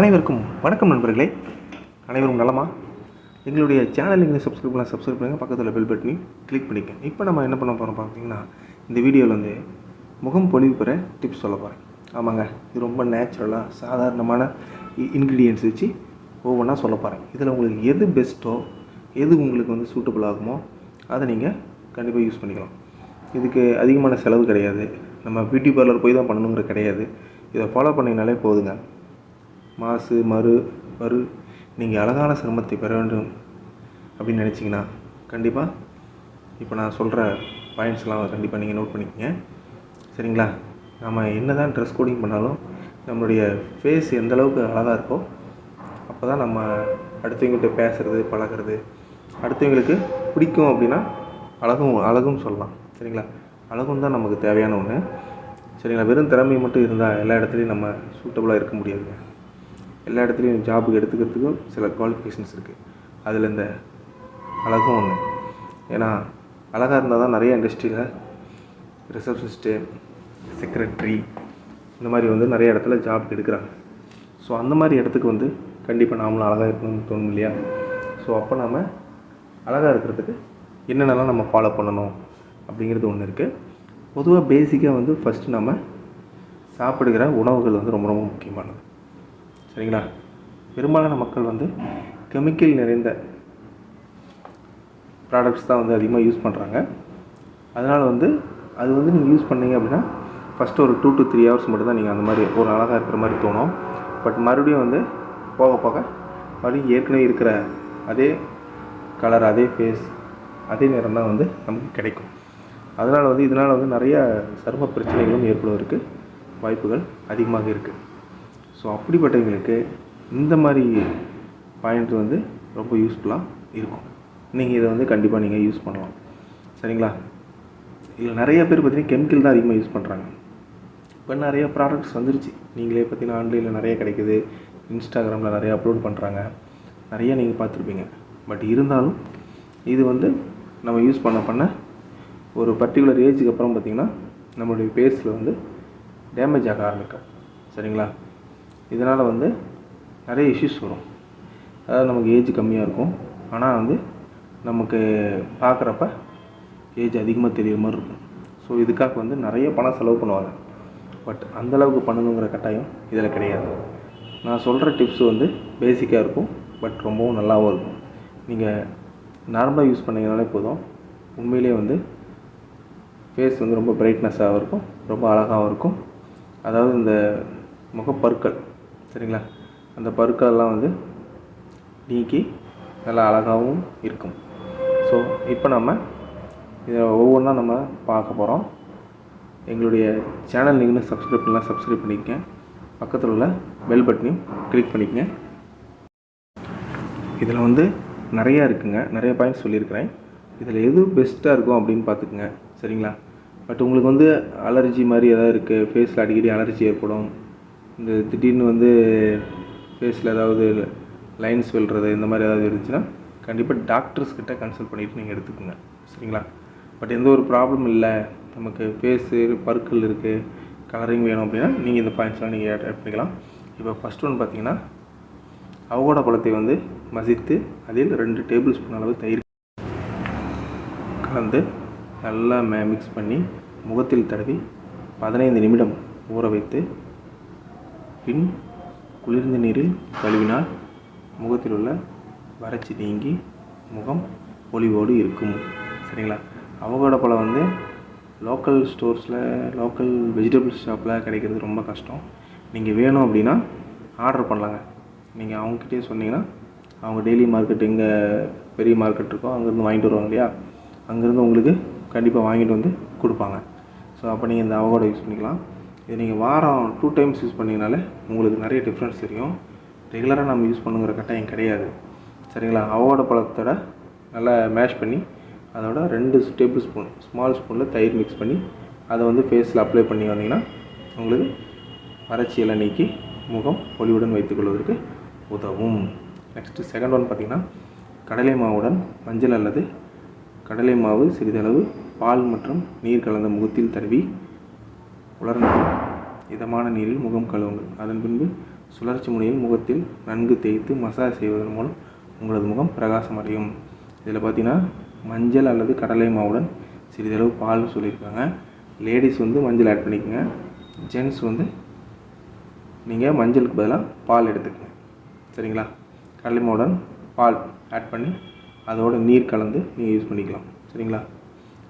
அனைவருக்கும் வணக்கம் நண்பர்களே. அனைவரும் நலமா? எங்களுடைய சேனல் நீங்கள் சப்ஸ்கிரைப் பண்ணலாம் சப்ஸ்கிரைப் பண்ணுங்கள் பக்கத்தில் பெல் பட்டனையும் கிளிக் பண்ணிக்க இப்போ நம்ம என்ன பண்ண போகிறோம் பார்த்தீங்கன்னா இந்த வீடியோவில் வந்து முகம் பொழிவு பெற டிப்ஸ் சொல்ல போகிறேன் ஆமாங்க. இது ரொம்ப நேச்சுரலாக சாதாரணமான இன்க்ரீடியன்ஸ் வச்சு ஒவ்வொன்றா சொல்ல போகிறேன் இதில் உங்களுக்கு எது பெஸ்ட்டோ எது உங்களுக்கு வந்து சூட்டபுள் ஆகுமோ அதை நீங்கள் கண்டிப்பாக யூஸ் பண்ணிக்கலாம். இதுக்கு அதிகமான செலவு கிடையாது. நம்ம பியூட்டி பார்லர் போய் தான் பண்ணணுங்கிற கிடையாது. இதை ஃபாலோ பண்ணிங்கனாலே போதுங்க. மாசு மறு மறு நீங்கள் அழகான சிரமத்தை பெற வேண்டும் அப்படின்னு நினச்சிங்கன்னா கண்டிப்பாக இப்போ நான் சொல்கிற பாயிண்ட்ஸ்லாம் கண்டிப்பாக நீங்கள் நோட் பண்ணிக்கங்க. சரிங்களா? நம்ம என்ன தான் ட்ரெஸ் கோடிங் பண்ணாலும் நம்மளுடைய ஃபேஸ் எந்தளவுக்கு அழகாக இருக்கோ அப்போ தான் நம்ம அடுத்தவங்கள்ட்ட பேசுகிறது பழகிறது அடுத்தவங்களுக்கு பிடிக்கும் அப்படின்னா அழகும் அழகும் சொல்லலாம். சரிங்களா? அழகும் தான் நமக்கு தேவையான ஒன்று சரிங்களா? வெறும் திறமை மட்டும் இருந்தால் எல்லா இடத்துலையும் நம்ம சூட்டபுளாக இருக்க முடியாதுங்க. எல்லா இடத்துலையும் ஜாபுக்கு எடுத்துக்கிறதுக்கும் சில குவாலிஃபிகேஷன்ஸ் இருக்குது அதில் இந்த அழகும் ஒன்று ஏன்னா அழகாக இருந்தால் தான் நிறைய இண்டஸ்ட்ரியில் ரிசப்ஷனிஸ்ட்டு செக்ரட்டரி இந்த மாதிரி வந்து நிறைய இடத்துல ஜாப் எடுக்கிறாங்க. ஸோ அந்த மாதிரி இடத்துக்கு வந்து கண்டிப்பாக நாமளும் அழகாக இருக்கணும்னு தோணும் இல்லையா? ஸோ அப்போ நாம் அழகாக இருக்கிறதுக்கு என்னென்னலாம் நம்ம ஃபாலோ பண்ணணும் அப்படிங்கிறது ஒன்று இருக்குது பொதுவாக பேசிக்காக வந்து ஃபஸ்ட்டு நம்ம சாப்பிடுகிற உணவுகள் வந்து ரொம்ப ரொம்ப முக்கியமானது. சரிங்களா? பெரும்பாலான மக்கள் வந்து கெமிக்கல் நிறைந்த ப்ராடக்ட்ஸ் தான் வந்து அதிகமாக யூஸ் பண்ணுறாங்க அதனால் வந்து அது வந்து நீங்கள் யூஸ் பண்ணீங்க அப்படின்னா ஃபஸ்ட்டு ஒரு டூ டு த்ரீ ஹவர்ஸ் மட்டும் தான் நீங்கள் அந்த மாதிரி ஒரு அழகாக இருக்கிற மாதிரி தோணும். பட் மறுபடியும் வந்து போக போக மறுபடியும் ஏற்கனவே இருக்கிற அதே கலர் அதே ஃபேஸ் அதே நிறம் தான் வந்து நமக்கு கிடைக்கும். அதனால் வந்து இதனால் வந்து நிறைய சரும பிரச்சனைகளும் ஏற்படுவதற்கு வாய்ப்புகள் அதிகமாக இருக்குது ஸோ அப்படிப்பட்டவங்களுக்கு இந்த மாதிரி பாயிண்ட் வந்து ரொம்ப யூஸ்ஃபுல்லாக இருக்கும். நீங்கள் இதை வந்து கண்டிப்பாக நீங்கள் யூஸ் பண்ணலாம். சரிங்களா? இதில் நிறைய பேர் பார்த்தீங்கன்னா கெமிக்கல் தான் அதிகமாக யூஸ் பண்ணுறாங்க இப்போ நிறைய ப்ராடக்ட்ஸ் வந்துருச்சு. நீங்களே பார்த்தீங்கன்னா ஆன்லைனில் நிறைய கிடைக்குது. இன்ஸ்டாகிராமில் நிறைய அப்லோட் பண்ணுறாங்க நிறைய நீங்கள் பார்த்துருப்பீங்க. பட் இருந்தாலும் இது வந்து நம்ம யூஸ் பண்ண பண்ண ஒரு பர்டிகுலர் ஏஜுக்கு அப்புறம் பார்த்திங்கன்னா நம்மளுடைய ஃபேஸில் வந்து டேமேஜ் ஆக ஆரம்பிக்கும். சரிங்களா? இதனால் வந்து நிறைய இஷ்யூஸ் வரும். அதாவது நமக்கு ஏஜ் கம்மியாக இருக்கும். ஆனால் வந்து நமக்கு பார்க்குறப்ப ஏஜ் அதிகமாக தெரியுற மாதிரி இருக்கும். ஸோ இதுக்காக வந்து நிறைய பணம் செலவு பண்ணுவாங்க. பட் அந்தளவுக்கு பண்ணணுங்கிற கட்டாயம் இதில் கிடையாது. நான் சொல்கிற டிப்ஸ் வந்து பேசிக்காக இருக்கும். பட் ரொம்பவும் நல்லாவும் இருக்கும். நீங்கள் நார்மலாக யூஸ் பண்ணிங்கனாலே போதும். உண்மையிலே வந்து ஃபேஸ் வந்து ரொம்ப பிரைட்னஸாகவும் இருக்கும். ரொம்ப அழகாகவும் இருக்கும். அதாவது இந்த முகப்பற்கள் சரிங்களா? அந்த பருக்களெல்லாம் வந்து நீக்கி நல்லா அழகாகவும் இருக்கும். ஸோ இப்போ நம்ம இதை ஒவ்வொன்றா நம்ம பார்க்க போகிறோம் எங்களுடைய சேனல் நீங்கள் இன்னும் சப்ஸ்கிரைப் பண்ணலாம் சப்ஸ்கிரைப் பண்ணிக்கங்க. பக்கத்தில் உள்ள பெல் பட்டனையும் கிளிக் பண்ணிக்கங்க. இதில் வந்து நிறையா இருக்குங்க. நிறைய பாயிண்ட்ஸ் சொல்லியிருக்கிறேன். இதில் எது பெஸ்ட்டாக இருக்கும் அப்படின்னு பார்த்துக்குங்க. சரிங்களா? பட் உங்களுக்கு வந்து அலர்ஜி மாதிரி எதாவது இருக்குது ஃபேஸில் அடிக்கடி அலர்ஜி ஏற்படும். இந்த திடீர்னு வந்து ஃபேஸில் ஏதாவது லைன்ஸ் வெல்றது இந்த மாதிரி ஏதாவது இருந்துச்சுன்னா கண்டிப்பாக டாக்டர்ஸ் கிட்ட கன்சல்ட் பண்ணிவிட்டு நீங்கள் எடுத்துக்கோங்க. சரிங்களா? பட் எந்த ஒரு ப்ராப்ளம் இல்லை. நமக்கு ஃபேஸு பருக்கள் இருக்குது கலரிங் வேணும் அப்படின்னா நீங்கள் இந்த பாயிண்ட்ஸ்லாம் நீங்கள் ஆட் பண்ணிக்கலாம். இப்போ ஃபஸ்ட் ஒன் பார்த்தீங்கன்னா அவகோட பழத்தை வந்து மசித்து அதில் ரெண்டு டேபிள் ஸ்பூன் அளவு தயிர் கலந்து நல்லா மே மிக்ஸ் பண்ணி முகத்தில் தடவி பதினைந்து நிமிடம் ஊற வைத்து பின் குளிர்ந்த நீரில் கழுவினால் முகத்தில் உள்ள வறட்சி நீங்கி முகம் பொலிவோடு இருக்கும். சரிங்களா? அவகோட பழம் வந்து லோக்கல் ஸ்டோர்ஸில் லோக்கல் வெஜிடபிள்ஸ் ஷாப்பில் கிடைக்கிறது ரொம்ப கஷ்டம். நீங்கள் வேணும் அப்படின்னா ஆர்டர் பண்ணலாங்க. நீங்கள் அவங்ககிட்டே சொன்னீங்கன்னா அவங்க டெய்லி மார்க்கெட் எங்கே பெரிய மார்க்கெட் இருக்கோ அங்கேருந்து வாங்கிட்டு வருவாங்க இல்லையா? அங்கேருந்து உங்களுக்கு கண்டிப்பாக வாங்கிட்டு வந்து கொடுப்பாங்க. ஸோ அப்போ நீங்கள் இந்த அவகோடோ யூஸ் பண்ணிக்கலாம். இது நீங்கள் வாரம் டூ டைம்ஸ் யூஸ் பண்ணிங்கனாலே உங்களுக்கு நிறைய டிஃப்ரென்ஸ் தெரியும். ரெகுலராக நம்ம யூஸ் பண்ணுங்கிற கட்டாயம் கிடையாது. சரிங்களா? அவோட பழத்தோட நல்லா மேஷ் பண்ணி அதோட ரெண்டு டேபிள் ஸ்பூன் ஸ்மால் ஸ்பூனில் தயிர் மிக்ஸ் பண்ணி அதை வந்து ஃபேஸில் அப்ளை பண்ணி வந்தீங்கன்னா உங்களுக்கு வறட்சியெல்லாம் நீக்கி முகம் பொலிவுடன் வைத்துக்கொள்வதற்கு உதவும். நெக்ஸ்ட்டு செகண்ட் ஒன் பார்த்திங்கன்னா கடலை மாவுடன் மஞ்சள் அல்லது கடலை மாவு சிறிதளவு பால் மற்றும் நீர் கலந்த முகத்தில் தடவி உலர்ந்த இதமான நீரில் முகம் கழுவுங்கள். அதன் பின்பு சுழற்சி முறையில் முகத்தில் நன்கு தேய்த்து மசாஜ் செய்வதன் மூலம் உங்களது முகம் பிரகாசமடையும் இதில் பார்த்தீங்கன்னா மஞ்சள் அல்லது கடலை மாவுடன் சிறிதளவு பால் சொல்லியிருக்காங்க. லேடிஸ் வந்து மஞ்சள் ஆட் பண்ணிக்கோங்க. ஜென்ட்ஸ் வந்து நீங்கள் மஞ்சளுக்கு பதிலாக பால் எடுத்துக்கங்க. சரிங்களா? கடலை மாவுடன் பால் ஆட் பண்ணி அதோட நீர் கலந்து நீங்கள் யூஸ் பண்ணிக்கலாம். சரிங்களா?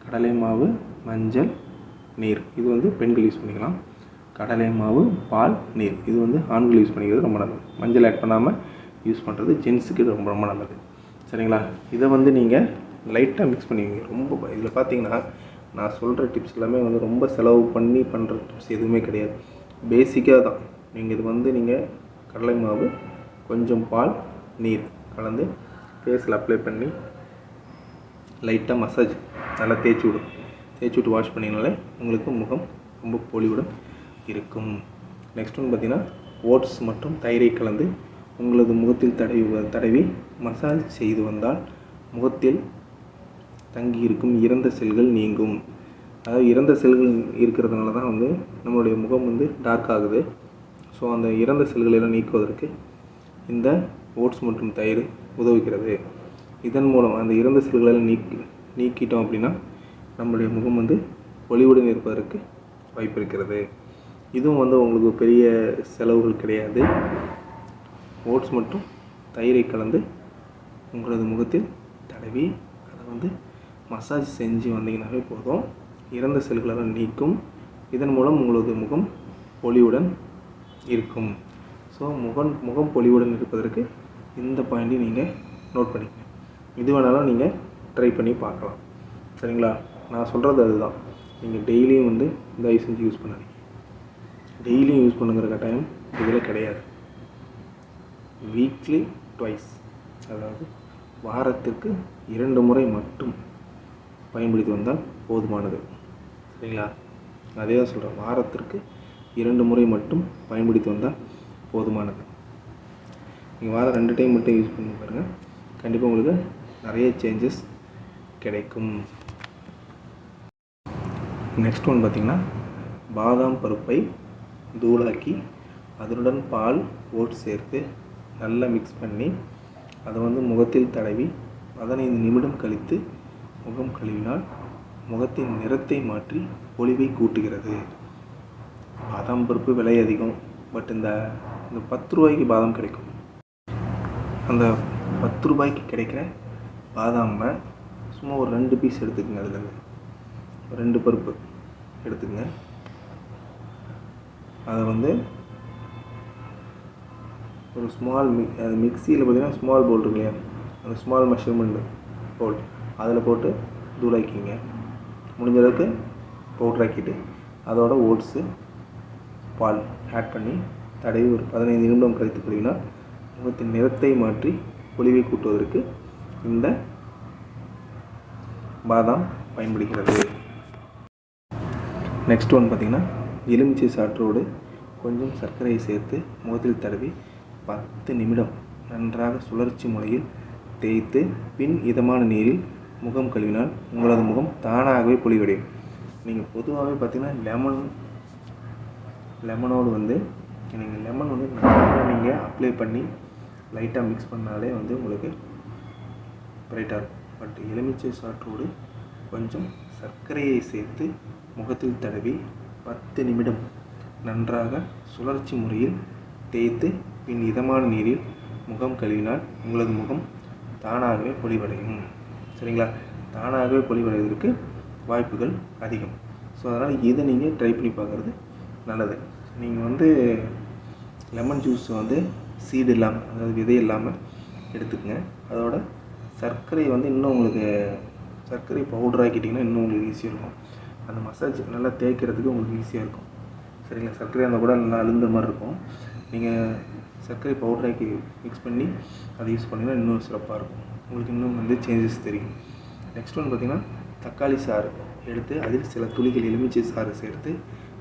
கடலை மாவு மஞ்சள் நீர். இது வந்து பெண்கள் யூஸ் பண்ணிக்கலாம். கடலை மாவு பால் நீர். இது வந்து ஆண்கள் யூஸ் பண்ணிக்கிறது ரொம்ப நல்லது. மஞ்சள் ஆட் பண்ணாமல் யூஸ் பண்ணுறது ஜென்ஸுக்கு ரொம்ப ரொம்ப நல்லது. சரிங்களா? இதை வந்து நீங்கள் லைட்டாக மிக்ஸ் பண்ணுவீங்க ரொம்ப இதில் பார்த்தீங்கன்னா நான் சொல்கிற டிப்ஸ் எல்லாமே வந்து ரொம்ப செலவு பண்ணி பண்ணுற டிப்ஸ் எதுவுமே கிடையாது. பேசிக்காக தான். நீங்கள் இது வந்து நீங்கள் கடலை மாவு கொஞ்சம் பால் நீர் கலந்து ஃபேஸில் அப்ளை பண்ணி லைட்டாக மசாஜ் நல்லா தேய்ச்சி விடும் தேய்ச்சி விட்டு வாஷ் பண்ணிங்கனாலே உங்களுக்கு முகம் ரொம்ப பொலிவுடன் இருக்கும். நெக்ஸ்ட் ஒன்று பார்த்தீங்கன்னா ஓட்ஸ் மற்றும் தயிரை கலந்து உங்களது முகத்தில் தடவி தடவி மசாஜ் செய்து வந்தால் முகத்தில் தங்கி இருக்கும் இறந்த செல்கள் நீங்கும். அதாவது இறந்த செல்கள் இருக்கிறதுனால தான் வந்து நம்மளுடைய முகம் வந்து டார்க் ஆகுது. ஸோ அந்த இறந்த செல்களை எல்லாம் நீக்குவதற்கு இந்த ஓட்ஸ் மற்றும் தயிர் உதவுகிறது. இதன் மூலம் அந்த இறந்த செல்களை நீக்கி நீக்கிட்டோம் அப்படின்னா நம்மளுடைய முகம் வந்து ஒளிவுடன் இருப்பதற்கு வாய்ப்பு இருக்கிறது இதுவும் வந்து உங்களுக்கு பெரிய செலவுகள் கிடையாது. ஓட்ஸ் மற்றும் தயிரை கலந்து உங்களது முகத்தில் தடவி அதை வந்து மசாஜ் செஞ்சு வந்தீங்கன்னாவே போதும். இறந்த செல்களெல்லாம் நீக்கும். இதன் மூலம் உங்களது முகம் பொலிவுடன் இருக்கும். ஸோ முகம் முகம் பொலிவுடன் இருப்பதற்கு இந்த பாயிண்ட்டையும் நீங்கள் நோட் பண்ணிக்கங்க. இது வேணாலும் நீங்கள் ட்ரை பண்ணி பார்க்கலாம். சரிங்களா? நான் சொல்கிறது அதுதான். நீங்கள் டெய்லியும் வந்து தயவு செஞ்சு யூஸ் பண்ணாதீங்க. டெய்லியும் யூஸ் பண்ணுங்கிற கட்டாயம் இதில் கிடையாது. வீக்லி ட்வைஸ் அதாவது வாரத்திற்கு இரண்டு முறை மட்டும் பயன்படுத்தி வந்தால் போதுமானது. சரிங்களா? அதே தான் சொல்கிறேன் வாரத்திற்கு இரண்டு முறை மட்டும் பயன்படுத்தி வந்தால் போதுமானது. நீங்கள் வாரம் ரெண்டு டைம் மட்டும் யூஸ் பண்ணி பாருங்கள் கண்டிப்பாக உங்களுக்கு நிறைய சேஞ்சஸ் கிடைக்கும். நெக்ஸ்ட் ஒன் பார்த்திங்கன்னா பாதாம் பருப்பை தூளாக்கி அதனுடன் பால் ஓட்ஸ் சேர்த்து நல்லா மிக்ஸ் பண்ணி அதை வந்து முகத்தில் தடவி பதினைந்து நிமிடம் கழித்து முகம் கழுவினால் முகத்தின் நிறத்தை மாற்றி பொலிவை கூட்டுகிறது. பாதாம் பருப்பு விலை அதிகம் பட் இந்த இந்த பத்து ரூபாய்க்கு பாதாம் கிடைக்கும். அந்த பத்து ரூபாய்க்கு கிடைக்கிற பாதாமை சும்மா ஒரு ரெண்டு பீஸ் எடுத்துக்கங்க அதுலேருந்து. ரெண்டு பருப்பு எடுத்துக்கங்க அதை வந்து ஒரு ஸ்மால் மிக் அது மிக்சியில் பார்த்தீங்கன்னா ஸ்மால் பவுல் இருக்கு இல்லையா அந்த ஸ்மால் மெஷர்மெண்ட் பவுல் அதில் போட்டு தூளாக்கிங்க. முடிஞ்ச அளவுக்கு பவுட்ராக்கிட்டு அதோட ஓட்ஸு பால் ஆட் பண்ணி தடவி ஒரு பதினைந்து நிமிடம் கழித்து கழுவினா முகத்தின் நிறத்தை மாற்றி பொலிவை கூட்டுவதற்கு இந்த பாதாம் பயன்படுகிறது. நெக்ஸ்ட் ஒன் பார்த்திங்கன்னா எலுமிச்சை சாற்றோடு கொஞ்சம் சர்க்கரையை சேர்த்து முகத்தில் தடவி பத்து நிமிடம் நன்றாக சுழற்சி முறையில் தேய்த்து பின் இதமான நீரில் முகம் கழுவினால் உங்களது முகம் தானாகவே பொலிவடையும். நீங்கள் பொதுவாகவே பார்த்தீங்கன்னா லெமன் லெமனோடு வந்து நீங்கள் லெமன் வந்து நல்லா நீங்கள் அப்ளை பண்ணி லைட்டாக மிக்ஸ் பண்ணாலே வந்து உங்களுக்கு பிரைட்டாக இருக்கும். பட் எலுமிச்சை சாற்றோடு கொஞ்சம் சர்க்கரையை சேர்த்து முகத்தில் தடவி பத்து நிமிடம் நன்றாக சுழற்சி முறையில் தேய்த்து பின் இதமான நீரில் முகம் கழுவினால் உங்களது முகம் தானாகவே பொலிவடையும். சரிங்களா? தானாகவே பொலிவடைவதற்கு வாய்ப்புகள் அதிகம். ஸோ அதனால் இதை நீங்கள் ட்ரை பண்ணி பார்க்குறது நல்லது. நீங்கள் வந்து லெமன் ஜூஸ் வந்து சீடு இல்லாமல் அதாவது விதை இல்லாமல் எடுத்துக்கங்க. அதோட சர்க்கரை வந்து இன்னும் உங்களுக்கு சர்க்கரை பவுடர் ஆக்கிட்டிங்கன்னா இன்னும் உங்களுக்கு ஈஸியாக இருக்கும். அந்த மசாஜ் நல்லா தேய்க்கிறதுக்கு உங்களுக்கு ஈஸியாக இருக்கும். சரிங்களா? சர்க்கரை இருந்தால் கூட நல்லா அழுந்த மாதிரி இருக்கும். நீங்கள் சர்க்கரை பவுடராக்கி மிக்ஸ் பண்ணி அதை யூஸ் பண்ணிங்கன்னா இன்னும் சிறப்பாக இருக்கும். உங்களுக்கு இன்னும் வந்து சேஞ்சஸ் தெரியும். நெக்ஸ்ட் ஒன் பார்த்திங்கன்னா தக்காளி சாறு எடுத்து அதில் சில துளிகள் எலுமிச்சை சாறு சேர்த்து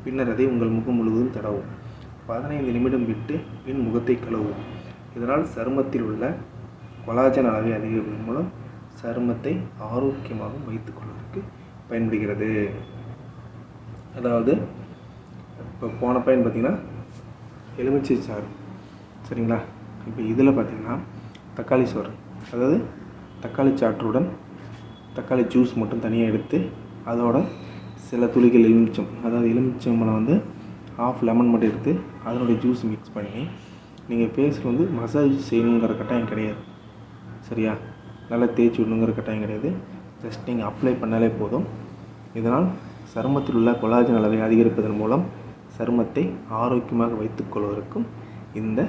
பின்னர் அதை உங்கள் முகம் முழுவதும் தடவும். பதினைந்து நிமிடம் விட்டு பின் முகத்தை கழுவும் இதனால் சருமத்தில் உள்ள கொலாஜன் அளவை அதிகரிப்பதன் மூலம் சருமத்தை ஆரோக்கியமாக வைத்துக்கொள்வதற்கு பயன்படுகிறது. அதாவது இப்போ போன பயன் பார்த்திங்கன்னா எலுமிச்சை சாறு. சரிங்களா? இப்போ இதில் பார்த்திங்கன்னா தக்காளி சோறு. அதாவது தக்காளி சாற்றுடன் தக்காளி ஜூஸ் மட்டும் தனியாக எடுத்து அதோட சில துளிகள் எலுமிச்சம் அதாவது எலுமிச்சம்பழம் வந்து ஆஃப் லெமன் மட்டும் எடுத்து அதனுடைய ஜூஸ் மிக்ஸ் பண்ணி நீங்கள் ஃபேஸில் வந்து மசாஜ் செய்யணுங்கிற கட்டாயம் கிடையாது. சரியா? நல்லா தேய்ச்சி விடணுங்கிற கட்டாயம் கிடையாது. ஜஸ்ட் நீங்கள் அப்ளை பண்ணாலே போதும். இதனால் சருமத்தில் உள்ள கொலாஜன் அளவை அதிகரிப்பதன் மூலம் சருமத்தை ஆரோக்கியமாக வைத்துக்கொள்வதற்கும் இந்த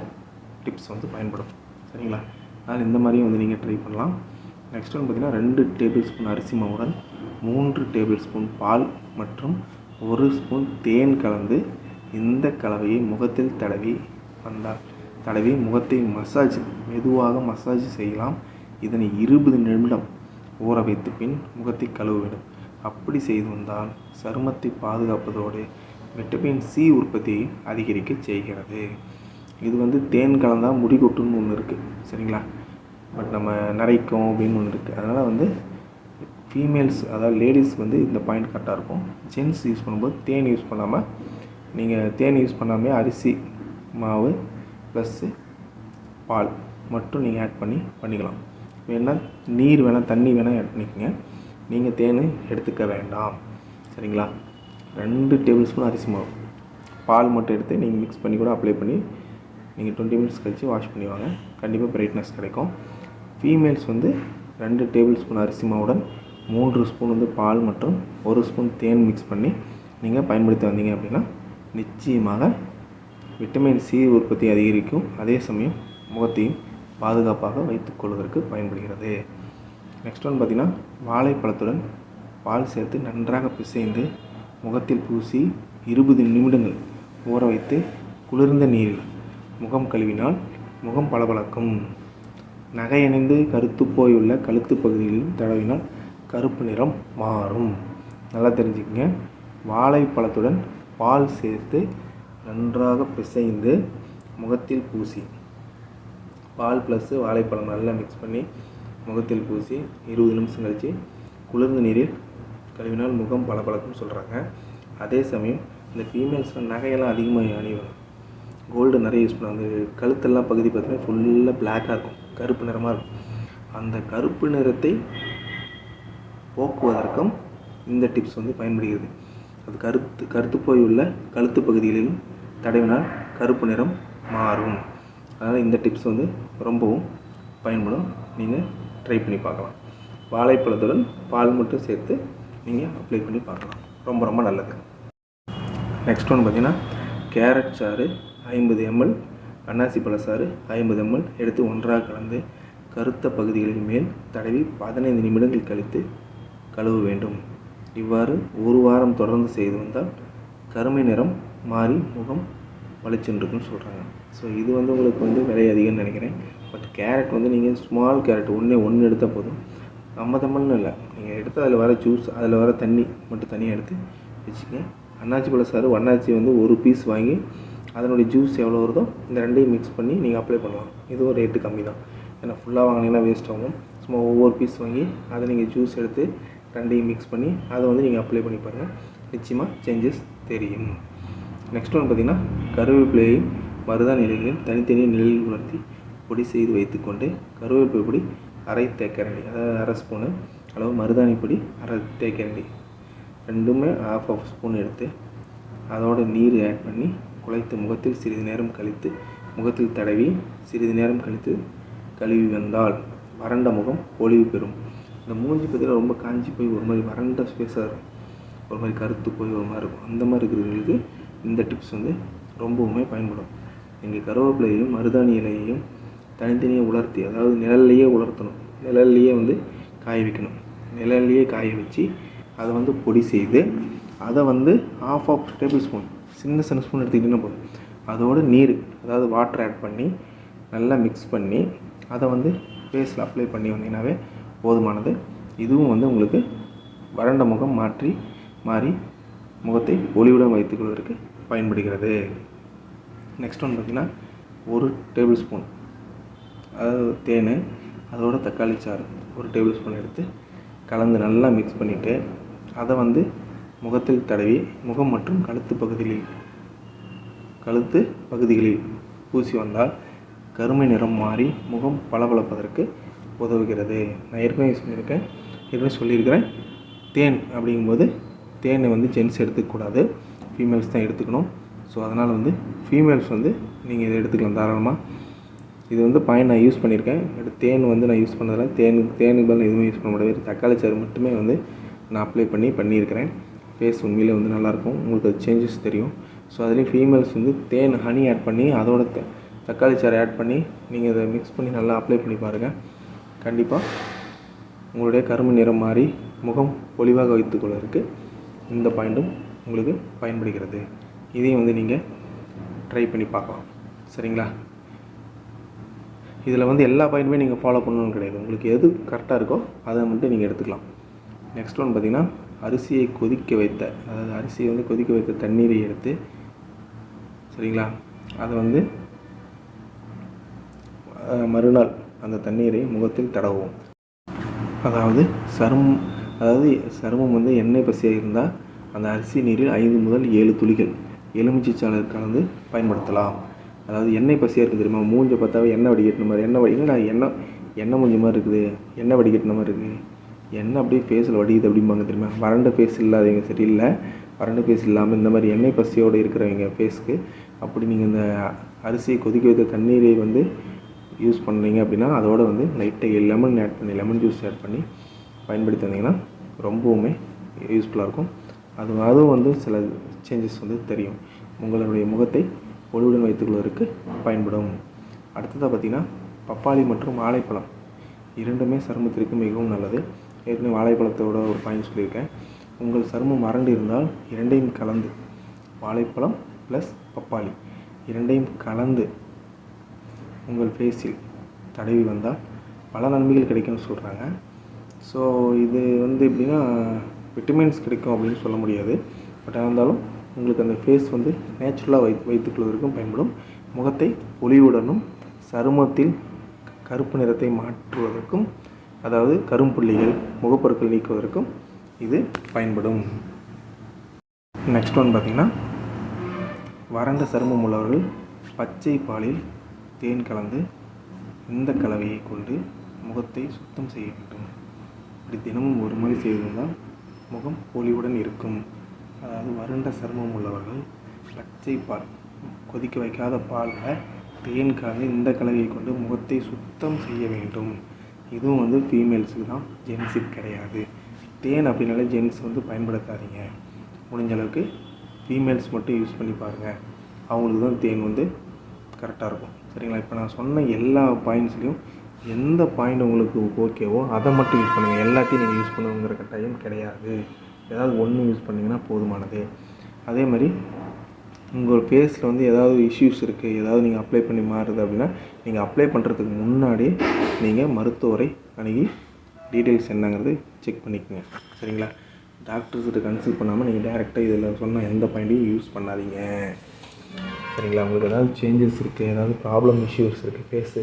டிப்ஸ் வந்து பயன்படும். சரிங்களா? அதனால் இந்த மாதிரியும் வந்து நீங்கள் ட்ரை பண்ணலாம். நெக்ஸ்ட் வந்து பார்த்திங்கன்னா ரெண்டு டேபிள் ஸ்பூன் அரிசி மாவுடன் மூன்று டேபிள் ஸ்பூன் பால் மற்றும் ஒரு ஸ்பூன் தேன் கலந்து இந்த கலவையை முகத்தில் தடவி வந்தால் தடவி முகத்தை மசாஜ் மெதுவாக மசாஜ் செய்யலாம். இதனை இருபது நிமிடம் ஊற வைத்து பின் முகத்தை கழுவ வேண்டும். அப்படி செய்து வந்தால் சருமத்தை பாதுகாப்பதோடு விட்டமின் சி உற்பத்தியை அதிகரிக்க செய்கிறது. இது வந்து தேன் கலந்தால் முடி கொட்டுன்னு ஒன்று இருக்குது சரிங்களா? பட் நம்ம நரைக்கும் அப்படின்னு ஒன்று இருக்குது அதனால் வந்து ஃபீமேல்ஸ் அதாவது லேடிஸ் வந்து இந்த பாயிண்ட் கரெக்டாக இருக்கும். ஜென்ஸ் யூஸ் பண்ணும்போது தேன் யூஸ் பண்ணாமல் நீங்கள் தேன் யூஸ் பண்ணாமே அரிசி மாவு ப்ளஸ்ஸு பால் மட்டும் நீங்கள் ஆட் பண்ணி பண்ணிக்கலாம். வேணால் நீர் வேணால் தண்ணி வேணால் ஆட் பண்ணிக்கோங்க. நீங்கள் தேன் எடுத்துக்க வேண்டாம். சரிங்களா? ரெண்டு டேபிள் ஸ்பூன் அரிசி மாவு. பால் மட்டும் எடுத்து நீங்கள் மிக்ஸ் பண்ணி கூட அப்ளை பண்ணி நீங்கள் டுவெண்ட்டி மினிட்ஸ் கழித்து வாஷ் பண்ணிவாங்க கண்டிப்பாக பிரைட்னஸ் கிடைக்கும். ஃபீமேல்ஸ் வந்து ரெண்டு டேபிள் ஸ்பூன் அரிசி மாவுடன் மூன்று ஸ்பூன் வந்து பால் மற்றும் ஒரு ஸ்பூன் தேன் மிக்ஸ் பண்ணி நீங்கள் பயன்படுத்தி வந்தீங்க அப்படின்னா நிச்சயமாக விட்டமின் சி உற்பத்தி அதிகரிக்கும். அதே சமயம் முகத்தையும் பாதுகாப்பாக வைத்துக்கொள்வதற்கு பயன்படுகிறது. நெக்ஸ்ட் ஒன் பார்த்திங்கன்னா வாழைப்பழத்துடன் பால் சேர்த்து நன்றாக பிசைந்து முகத்தில் பூசி இருபது நிமிடங்கள் ஊற வைத்து குளிர்ந்த நீரில் முகம் கழுவினால் முகம் பளபளக்கும். நகையணிந்து கருத்து போயுள்ள கழுத்து பகுதிகளில் தடவினால் கருப்பு நிறம் மாறும். நல்லா தெரிஞ்சுக்கங்க. வாழைப்பழத்துடன் பால் சேர்த்து நன்றாக பிசைந்து முகத்தில் பூசி. பால் ப்ளஸ்ஸு வாழைப்பழம் நல்லா மிக்ஸ் பண்ணி முகத்தில் பூசி இருபது நிமிஷம் கழித்து குளிர்ந்த நீரில் கழுவினால் முகம் பளபளக்கும் சொல்கிறாங்க அதே சமயம் இந்த ஃபீமேல்ஸ்லாம் நகையெல்லாம் அதிகமாக அணிவாங்க. கோல்டு நிறைய யூஸ் பண்ணுவாங்க. கழுத்தெல்லாம் பகுதி பார்த்தீங்கன்னா ஃபுல்லாக பிளாக்காக இருக்கும். கருப்பு நிறமாக இருக்கும். அந்த கருப்பு நிறத்தை போக்குவதற்கும் இந்த டிப்ஸ் வந்து பயன்படுகிறது. அது கருத்து கருத்து போய் உள்ள கழுத்து பகுதிகளிலும் தடவினால் கருப்பு நிறம் மாறும். அதனால் இந்த டிப்ஸ் வந்து ரொம்பவும் பயன்படும். நீங்கள் ட்ரை பண்ணி பார்க்கலாம். வாழைப்பழத்துடன் பால் மட்டும் சேர்த்து நீங்கள் அப்ளை பண்ணி பார்க்கலாம். ரொம்ப ரொம்ப நல்லது. நெக்ஸ்ட் ஒன்று பார்த்தீங்கன்னா கேரட் சாறு ஐம்பது எம்எல் அன்னாசி பழச்சாறு ஐம்பது எம்எல் எடுத்து ஒன்றாக கலந்து கருத்த பகுதிகளின் மேல் தடவி பதினைந்து நிமிடங்கள் கழித்து கழுவ வேண்டும். இவ்வாறு ஒரு வாரம் தொடர்ந்து செய்து வந்தால் கருமை நிறம் மாறி முகம் வலிச்சுருக்குன்னு சொல்கிறாங்க ஸோ இது வந்து உங்களுக்கு வந்து விலை அதிகம்னு நினைக்கிறேன். பட் கேரட் வந்து நீங்கள் ஸ்மால் கேரட் ஒன்றே ஒன்று எடுத்தால் போதும். ஐம்பது இல்லை. நீங்கள் எடுத்து அதில் வர ஜூஸ் அதில் வர தண்ணி மட்டும் தனியாக எடுத்து வச்சுக்கங்க அண்ணாச்சி பழ சாறு வந்து ஒரு பீஸ் வாங்கி அதனுடைய ஜூஸ் எவ்வளோ வருதோ இந்த ரெண்டையும் மிக்ஸ் பண்ணி நீங்கள் அப்ளை பண்ணலாம். இதுவும் ரேட்டு கம்மி தான். ஏன்னா ஃபுல்லாக வாங்கினீங்கன்னா வேஸ்ட் ஆகும். சும்மா ஒவ்வொரு பீஸ் வாங்கி அதை நீங்கள் ஜூஸ் எடுத்து ரெண்டையும் மிக்ஸ் பண்ணி அதை வந்து நீங்கள் அப்ளை பண்ணி பாருங்கள் நிச்சயமாக சேஞ்சஸ் தெரியும். நெக்ஸ்ட் ஒன்று பார்த்திங்கன்னா கருவேப்பிலையை மருதா நிலைகளில் தனித்தனி நிலையில் உணர்த்தி பொடி செய்து வைத்துக்கொண்டு கருவேப்பிலை பொடி அரை தேக்கரண்டி அதாவது அரை ஸ்பூனு அளவு மருதாணி பொடி அரை தேக்கரண்டி. ரெண்டுமே ஆஃப் ஆஃப் ஸ்பூன் எடுத்து அதோட நீர் ஆட் பண்ணி குழைத்து முகத்தில் சிறிது நேரம் கழித்து முகத்தில் தடவி சிறிது நேரம் கழித்து கழுவி வந்தால் வறண்ட முகம் பொலிவு பெறும். இந்த மூஞ்சி பார்த்தீங்கன்னா ரொம்ப காஞ்சி போய் ஒரு மாதிரி வறண்ட ஸ்பேஸாக இருக்கும். ஒரு மாதிரி கருத்து போய் ஒரு மாதிரி இருக்கும். அந்த மாதிரி இருக்கிறவங்களுக்கு இந்த டிப்ஸ் வந்து ரொம்பவுமே பயன்படும். நீங்கள் கருவேப்பிலையையும் மருதாணி இலையையும் தனித்தனியாக உலர்த்தி அதாவது நிழல்லையே உலர்த்தணும். நிழல்லையே வந்து காய வைக்கணும். நிழல்லையே காய வச்சு அதை வந்து பொடி செய்து அதை வந்து ஆஃப் ஆஃப் டேபிள் ஸ்பூன் சின்ன சின்ன ஸ்பூன் எடுத்துக்கிட்டிங்கன்னா போதும். அதோட நீர் அதாவது வாட்டர் ஆட் பண்ணி நல்லா மிக்ஸ் பண்ணி அதை வந்து ஃபேஸில் அப்ளை பண்ணி வந்தீங்கன்னாவே போதுமானது. இதுவும் வந்து உங்களுக்கு வறண்ட முகம் மாற்றி மாறி முகத்தை ஒளிவுடன் வைத்துக்கொள்வதற்கு பயன்படுகிறது. நெக்ஸ்ட் ஒன்று பார்த்திங்கன்னா ஒரு டேபிள் ஸ்பூன் அதாவது தேன் அதோட தக்காளி சாறு ஒரு டேபிள் ஸ்பூன் எடுத்து கலந்து நல்லா மிக்ஸ் பண்ணிவிட்டு அதை வந்து முகத்தில் தடவி முகம் மற்றும் கழுத்து பகுதிகளில் கழுத்து பகுதிகளில் பூசி வந்தால் கருமை நிறம் மாறி முகம் பளபளப்பதற்கு உதவுகிறது. நான் ஏற்கனவே சொல்லியிருக்கேன். ஏற்கனவே சொல்லியிருக்கிறேன். தேன் அப்படிங்கும்போது தேனை வந்து ஜென்ஸ் எடுத்துக்கக்கூடாது. ஃபீமேல்ஸ் தான் எடுத்துக்கணும். ஸோ அதனால் வந்து ஃபீமேல்ஸ் வந்து நீங்கள் இதை எடுத்துக்கலாம் தாராளமாக இது வந்து பாயிண்ட் நான் யூஸ் பண்ணியிருக்கேன். பட் தேன் வந்து நான் யூஸ் பண்ணதில்ல. தேனுக்கு தேனுக்கு பதில் எதுவுமே யூஸ் பண்ண முடியாது. தக்காளி சாறு மட்டுமே வந்து நான் அப்ளை பண்ணி பண்ணியிருக்கிறேன். ஃபேஸ் உண்மையிலே வந்து நல்லாயிருக்கும். உங்களுக்கு அது சேஞ்சஸ் தெரியும். ஸோ அதுலேயும் ஃபீமேல்ஸ் வந்து தேன் ஹனி ஆட் பண்ணி அதோட தக்காளி சாறு ஆட் பண்ணி நீங்கள் இதை மிக்ஸ் பண்ணி நல்லா அப்ளை பண்ணி பாருங்கள் கண்டிப்பாக உங்களுடைய கரும்பு நிறம் மாறி முகம் பொலிவாக வைத்துக்கொள்வதற்கு இந்த பாயிண்ட்டும் உங்களுக்கு பயன்படுகிறது. இதையும் வந்து நீங்கள் ட்ரை பண்ணி பார்க்கலாம். சரிங்களா? இதில் வந்து எல்லா பாயிண்ட்டுமே நீங்கள் ஃபாலோ பண்ணணும்னு கிடையாது. உங்களுக்கு எது கரெக்டாக இருக்கோ அதை மட்டும் நீங்கள் எடுத்துக்கலாம். நெக்ஸ்ட் ஒன் பார்த்திங்கன்னா அரிசியை கொதிக்க வைத்த அதாவது அரிசியை வந்து கொதிக்க வைத்த தண்ணீரை எடுத்து சரிங்களா? அதை வந்து மறுநாள் அந்த தண்ணீரை முகத்தில் தடவும் அதாவது சருமம் அதாவது சருமம் வந்து எண்ணெய் பசியாக இருந்தால் அந்த அரிசி நீரில் ஐந்து முதல் ஏழு துளிகள் எலுமிச்சை சாறு கலந்து பயன்படுத்தலாம். அதாவது எண்ணெய் பசியாக இருக்குது தெரியுமா? மூஞ்ச பார்த்தாவே எண்ணெய் வடிகட்டின மாதிரி எண்ணெய் வடி என்னடா எண்ணெய் எண்ணெய் மூஞ்சி மாதிரி இருக்குது எண்ணெய் வடிகட்டின மாதிரி இருக்குது. எண்ணெய் அப்படியே ஃபேஸில் வடியுது அப்படிம்பாங்க தெரியுமா? வறண்ட ஃபேஸ் இல்லாதவங்க சரியில்லை. வறண்ட ஃபேஸ் இல்லாமல் இந்த மாதிரி எண்ணெய் பசியோடு இருக்கிறவங்க ஃபேஸ்க்கு அப்படி நீங்கள் இந்த அரிசியை கொதிக்க வைத்த தண்ணீரை வந்து யூஸ் பண்ணீங்க அப்படின்னா அதோட வந்து லைட்டாக லெமன் ஆட் பண்ணி லெமன் ஜூஸ் ஆட் பண்ணி பயன்படுத்தி வந்தீங்கன்னா ரொம்பவுமே யூஸ்ஃபுல்லாக இருக்கும். அது அதுவும் வந்து சில சேஞ்சஸ் வந்து தெரியும். உங்களுடைய முகத்தை ஒளிவுடன் வைத்துக்கொள்வதற்கு பயன்படும். அடுத்ததாக பார்த்தீங்கன்னா பப்பாளி மற்றும் வாழைப்பழம். இரண்டுமே சருமத்திற்கு மிகவும் நல்லது. ஏற்கனவே வாழைப்பழத்தோட ஒரு பாயிண்ட் சொல்லியிருக்கேன். உங்கள் சருமம் மறண்டு இருந்தால் இரண்டையும் கலந்து வாழைப்பழம் ப்ளஸ் பப்பாளி இரண்டையும் கலந்து உங்கள் ஃபேஸில் தடவி வந்தால் பல நன்மைகள் கிடைக்கும்னு சொல்கிறாங்க ஸோ இது வந்து எப்படின்னா விட்டமின்ஸ் கிடைக்கும் அப்படின்னு சொல்ல முடியாது. பட் இருந்தாலும் உங்களுக்கு அந்த ஃபேஸ் வந்து நேச்சுரலாக வை வைத்துக்கொள்வதற்கும் பயன்படும். முகத்தை ஒளிவுடனும் சருமத்தில் கருப்பு நிறத்தை மாற்றுவதற்கும் அதாவது கரும்புள்ளிகள் முகப்பொருட்கள் நீக்குவதற்கும் இது பயன்படும். நெக்ஸ்ட் ஒன் பார்த்திங்கன்னா வறண்ட சருமம் உள்ளவர்கள் பச்சை பாலில் தேன் கலந்து இந்த கலவையை கொண்டு முகத்தை சுத்தம் செய்ய வேண்டும். இப்படி தினமும் ஒரு முறை செய்திருந்தால் முகம் ஒளிவுடன் இருக்கும். அதாவது வறண்ட சருமம் உள்ளவர்கள் பச்சை பால் கொதிக்க வைக்காத பாலில் தேன் கலந்து இந்த கலவையை கொண்டு முகத்தை சுத்தம் செய்ய வேண்டும். இதுவும் வந்து ஃபீமேல்ஸுக்கு தான் ஜென்ஸுக்கு கிடையாது. தேன் அப்படின்னாலே ஜென்ஸ் வந்து பயன்படுத்தாதீங்க. முடிஞ்ச அளவுக்கு ஃபீமேல்ஸ் மட்டும் யூஸ் பண்ணி பாருங்கள் அவங்களுக்கு தான் தேன் வந்து கரெக்டாக இருக்கும். சரிங்களா? இப்போ நான் சொன்ன எல்லா பாயிண்ட்ஸ்லையும் எந்த பாயிண்ட் உங்களுக்கு ஓகேவோ அதை மட்டும் யூஸ் பண்ணுங்கள் எல்லாத்தையும் நீங்கள் யூஸ் பண்ணுங்கிற கட்டாயம் கிடையாது. ஏதாவது ஒன்று யூஸ் பண்ணிங்கன்னா போதுமானது. அதே மாதிரி உங்கள் ஃபேஸில் வந்து ஏதாவது இஷ்யூஸ் இருக்குது ஏதாவது நீங்கள் அப்ளை பண்ணி மாறுது அப்படின்னா நீங்கள் அப்ளை பண்ணுறதுக்கு முன்னாடி நீங்கள் மருத்துவரை அணுகி டீட்டெயில்ஸ் என்னங்கிறது செக் பண்ணிக்கோங்க. சரிங்களா? டாக்டர்ஸ்கிட்ட கன்சல்ட் பண்ணாமல் நீங்கள் டேரெக்டாக இதில் சொன்ன எந்த பாயிண்ட்டையும் யூஸ் பண்ணாதீங்க. சரிங்களா? உங்களுக்கு ஏதாவது சேஞ்சஸ் இருக்குது ஏதாவது ப்ராப்ளம் இஷ்யூஸ் இருக்குது ஃபேஸு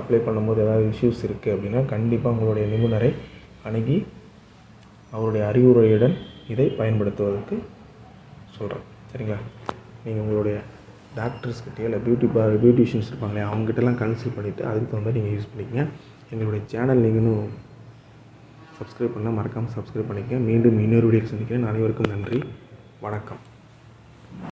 அப்ளை பண்ணும்போது ஏதாவது இஷ்யூஸ் இருக்குது அப்படின்னா கண்டிப்பாக உங்களுடைய நிபுணரை அணுகி அவருடைய அறிவுரையுடன் இதை பயன்படுத்துவதற்கு சொல்கிறேன் சரிங்களா? நீங்கள் உங்களுடைய டாக்டர்ஸ்கிட்டயோ இல்லை பியூட்டி பார் பியூட்டிஷியன்ஸ் இருப்பாங்களே அவங்ககிட்டலாம் கன்சல்ட் பண்ணிவிட்டு அதுக்கு தகுந்த நீங்கள் யூஸ் பண்ணிக்கங்க. எங்களுடைய சேனல் நீங்களும் சப்ஸ்கிரைப் பண்ணால் மறக்காமல் சப்ஸ்கிரைப் பண்ணிக்கங்க. மீண்டும் இன்னொரு வீடியோ சந்திக்கிறேன். அனைவருக்கும் நன்றி. வணக்கம்.